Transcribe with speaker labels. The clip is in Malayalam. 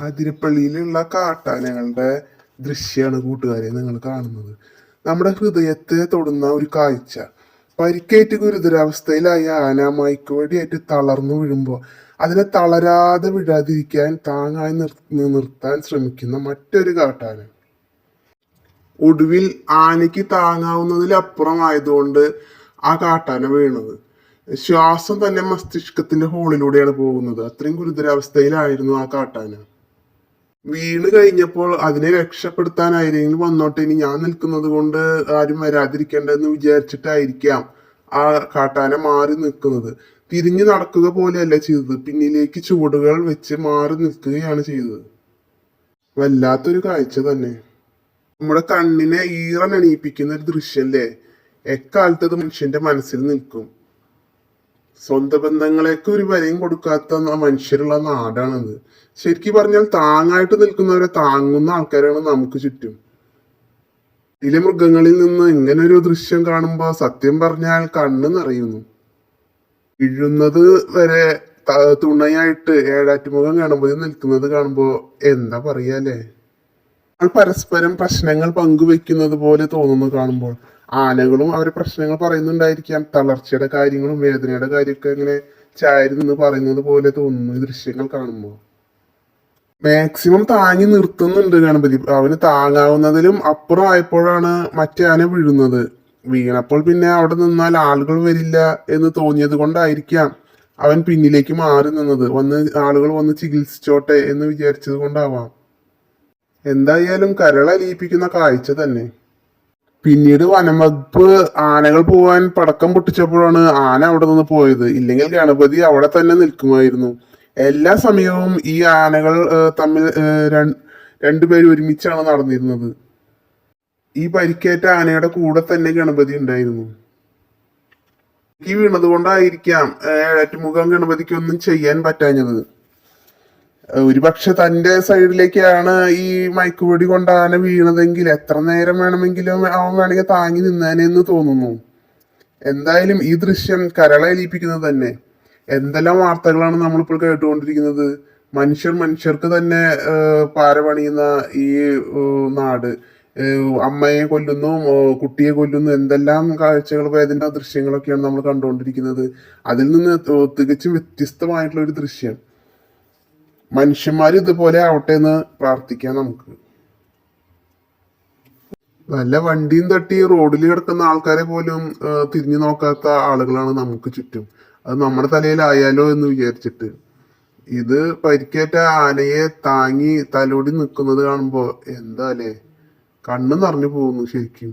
Speaker 1: അതിരപ്പള്ളിയിലുള്ള കാട്ടാനകളുടെ ദൃശ്യമാണ് കൂട്ടുകാരെ നിങ്ങൾ കാണുന്നത്. നമ്മുടെ ഹൃദയത്തെ തൊടുന്ന ഒരു കാഴ്ച. പരിക്കേറ്റ് ഗുരുതരാവസ്ഥയിലായ ആന മയക്കുവടിയായിട്ട് തളർന്നു വീഴുമ്പോൾ അതിനെ തളരാതെ വിടാതിരിക്കാൻ താങ്ങായി നിർ- നിർത്താൻ ശ്രമിക്കുന്ന മറ്റൊരു കാട്ടാന ഒടുവിൽ ആനയ്ക്ക് താങ്ങാവുന്നതിലപ്പുറമായതുകൊണ്ട് ആ കാട്ടാന വീണത്. ശ്വാസം തന്നെ മസ്തിഷ്കത്തിന്റെ ഹോളിലൂടെയാണ് പോകുന്നത്. അത്രയും ഗുരുതരാവസ്ഥയിലായിരുന്നു ആ കാട്ടാന. വീണ് കഴിഞ്ഞപ്പോൾ അതിനെ രക്ഷപ്പെടുത്താൻ ആരെങ്കിലും വന്നോട്ടെ ഇനി ഞാൻ നിൽക്കുന്നത് കൊണ്ട് ആരും വരാതിരിക്കേണ്ടെന്ന് വിചാരിച്ചിട്ടായിരിക്കാം ആ കാട്ടാന മാറി നിൽക്കുന്നത്. തിരിഞ്ഞു നടക്കുക പോലെയല്ല ചെയ്തത്. പിന്നിലേക്ക് ചുവടുകൾ വെച്ച് മാറി നിൽക്കുകയാണ് ചെയ്തത്. വല്ലാത്തൊരു കാഴ്ച തന്നെ. നമ്മുടെ കണ്ണിനെ ഈറനണിയിപ്പിക്കുന്ന ഒരു ദൃശ്യല്ലേ? എക്കാലത്തത് മനുഷ്യന്റെ മനസ്സിൽ നിൽക്കും. സ്വന്തം ബന്ധങ്ങളെയൊക്കെ ഒരു വിലയും കൊടുക്കാത്ത മനുഷ്യരുള്ള നാടാണിത്. ശരിക്കും പറഞ്ഞാൽ താങ്ങായിട്ട് നിൽക്കുന്നവരെ താങ്ങുന്ന ആൾക്കാരാണ് നമുക്ക് ചുറ്റും. ഇതിലെ മൃഗങ്ങളിൽ നിന്ന് ഇങ്ങനെ ഒരു ദൃശ്യം കാണുമ്പോൾ സത്യം പറഞ്ഞാൽ കണ്ണ് നിറയുന്നു. വീഴുന്നത് വരെ തുണയായിട്ട് ഏഴാറ്റുമുഖം കാണുമ്പോൾ നിൽക്കുന്നത് കാണുമ്പോൾ എന്താ പറയാലേ അല്ലേ? പരസ്പരം പ്രശ്നങ്ങൾ പങ്കുവെക്കുന്നത് പോലെ തോന്നുന്നു കാണുമ്പോൾ. ആനകളും അവർ പ്രശ്നങ്ങൾ പറയുന്നുണ്ടായിരിക്കാം. തളർച്ചയുടെ കാര്യങ്ങളും വേദനയുടെ കാര്യമൊക്കെ ഇങ്ങനെ ചാരി നിന്ന് പറയുന്നത് പോലെ തോന്നുന്നു ഈ ദൃശ്യങ്ങൾ കാണുമ്പോൾ മാക്സിമം താങ്ങി നിർത്തുന്നുണ്ട് ഗണപതി. അവന് താങ്ങാവുന്നതിലും അപ്പുറം ആയപ്പോഴാണ് മറ്റേ ആന വീഴുന്നത്. വീണപ്പോൾ പിന്നെ അവിടെ നിന്നാൽ ആളുകൾ വരില്ല എന്ന് തോന്നിയത് കൊണ്ടായിരിക്കാം അവൻ പിന്നിലേക്ക് മാറി നിന്നത്. വന്ന് ആളുകൾ വന്ന് ചികിത്സിച്ചോട്ടെ എന്ന് വിചാരിച്ചത് കൊണ്ടാവാം. എന്തായാലും കരളലിയിപ്പിക്കുന്ന കാഴ്ച തന്നെ. പിന്നീട് വനം ആനകൾ പോവാൻ പടക്കം പൊട്ടിച്ചപ്പോഴാണ് ആന അവിടെ നിന്ന് പോയത്. ഇല്ലെങ്കിൽ ഗണപതി അവിടെ തന്നെ നിൽക്കുമായിരുന്നു. എല്ലാ സമയവും ഈ ആനകൾ തമ്മിൽ രണ്ടുപേരും ഒരുമിച്ചാണ് നടന്നിരുന്നത്. ഈ പരിക്കേറ്റ ആനയുടെ കൂടെ തന്നെ ഗണപതി ഉണ്ടായിരുന്നു. ഈ വീണതുകൊണ്ടായിരിക്കാം ഏഴറ്റുമുഖം ഗണപതിക്കൊന്നും ചെയ്യാൻ പറ്റാഞ്ഞത്. ഒരുപക്ഷെ തന്റെ സൈഡിലേക്കാണ് ഈ മയക്കുപൊടി കൊണ്ട് ആന വീണതെങ്കിൽ എത്ര നേരം വേണമെങ്കിലും അവൻ വേണമെങ്കിൽ താങ്ങി നിന്നാനെന്ന് തോന്നുന്നു. എന്തായാലും ഈ ദൃശ്യം കരളേലിപ്പിക്കുന്നത് തന്നെ. എന്തെല്ലാം വാർത്തകളാണ് നമ്മളിപ്പോൾ കേട്ടുകൊണ്ടിരിക്കുന്നത്? മനുഷ്യർ മനുഷ്യർക്ക് തന്നെ പാരപണിയുന്ന പാര പണിയുന്ന ഈ നാട് അമ്മയെ കൊല്ലുന്നു കുട്ടിയെ കൊല്ലുന്നു എന്തെല്ലാം കാഴ്ചകൾ വേദന ദൃശ്യങ്ങളൊക്കെയാണ് നമ്മൾ കണ്ടുകൊണ്ടിരിക്കുന്നത്. അതിൽ നിന്ന് തികച്ചും വ്യത്യസ്തമായിട്ടുള്ള ഒരു ദൃശ്യം. മനുഷ്യന്മാർ ഇതുപോലെ ആവട്ടെ എന്ന് പ്രാർത്ഥിക്കാം നമുക്ക്. നല്ല വണ്ടിയും തട്ടി റോഡിൽ കിടക്കുന്ന ആൾക്കാരെ പോലും തിരിഞ്ഞു നോക്കാത്ത ആളുകളാണ് നമുക്ക് ചുറ്റും. അത് നമ്മുടെ തലയിലായാലോ എന്ന് വിചാരിച്ചിട്ട്. ഇത് പരിക്കേറ്റ ആനയെ താങ്ങി തലോടി നിൽക്കുന്നത് കാണുമ്പോൾ എന്താ അല്ലേ? കണ്ണ് നിറഞ്ഞു പോകുന്നു ശരിക്കും.